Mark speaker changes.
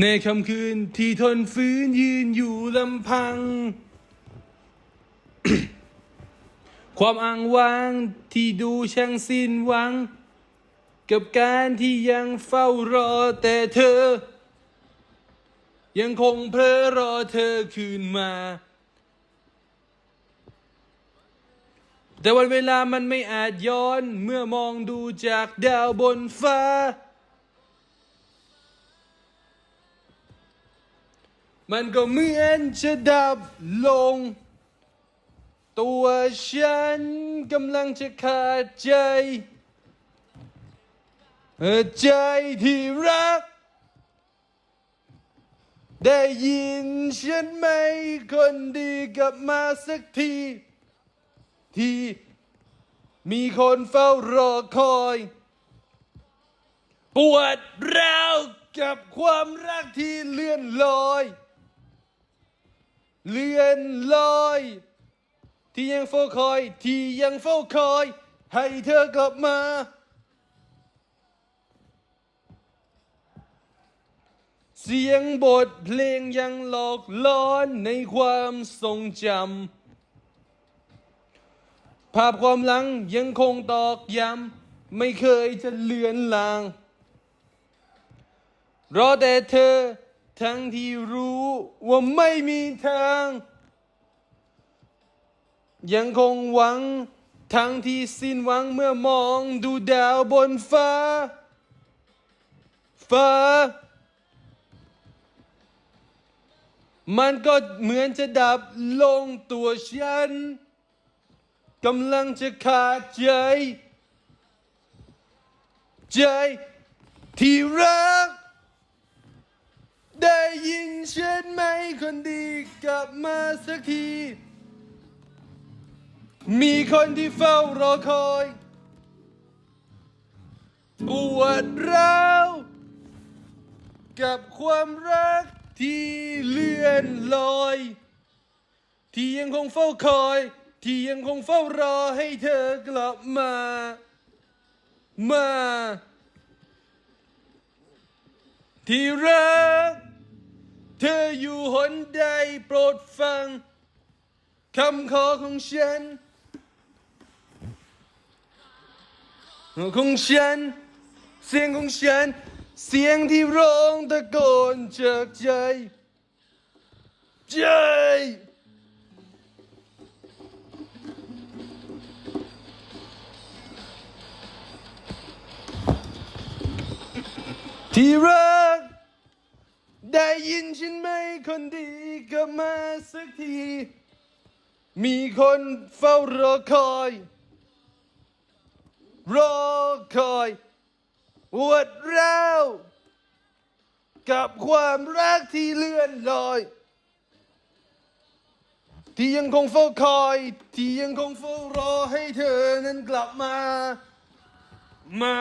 Speaker 1: ในค่ำคืนที่ทนฟื้นยืนอยู่ลำพัง ความอ้างว้างที่ดูช่างสิ้นหวัง กับการที่ยังเฝ้ารอแต่เธอ ยังคงเพลอรอเธอคืนมา แต่วันเวลามันไม่อาจย้อนเมื่อมองดูจากดาวบนฟ้า มันก็เหมือนจะดับลง ตัวฉันกำลังจะขาดใจ ใจที่รัก ได้ยินฉันไหมคนดีกลับมาสักที ที่มีคนเฝ้ารอคอย ปวดร้าวกับความรักที่เลื่อนลอย เลื่อนลอยที่ยังเฝ้าคอย ที่ยังเฝ้าคอย ให้เธอกลับมา เสียงบทเพลงยังหลอกล้อนในความทรงจำภาพความหลังยังคงตอกย้ำไม่เคยจะเลือนลาง รอแต่เธอ ทั้งที่รู้ว่าไม่มีทาง ยังคงหวัง ทั้งที่สิ้นหวังเมื่อมองดูดาวบนฟ้า ฟ้า มันก็เหมือนจะดับลงตัวฉันกำลังจะขาดใจ ใจที่รัก คนดีกลับมาสักที มีคนที่เฝ้ารอคอยปวดร้าวกับความรักที่เลื่อนลอย ที่ยังคงเฝ้าคอย ที่ยังคงเฝ้ารอให้เธอกลับมา มา ที่รัก เธออยู่หนใดโปรดฟังคำขอของฉัน ของฉัน เสียงของฉัน เสียงที่ร้องตะโกนจากใจ ใจ ที่รัก ได้ยินฉันไหมคนดีกลับมาสักที มีคนเฝ้ารอคอย รอคอยปวดร้าวกับความรักที่เลื่อนลอย ที่ยังคงเฝ้าคอย ที่ยังคงเฝ้ารอให้เธอนั้นกลับมา มา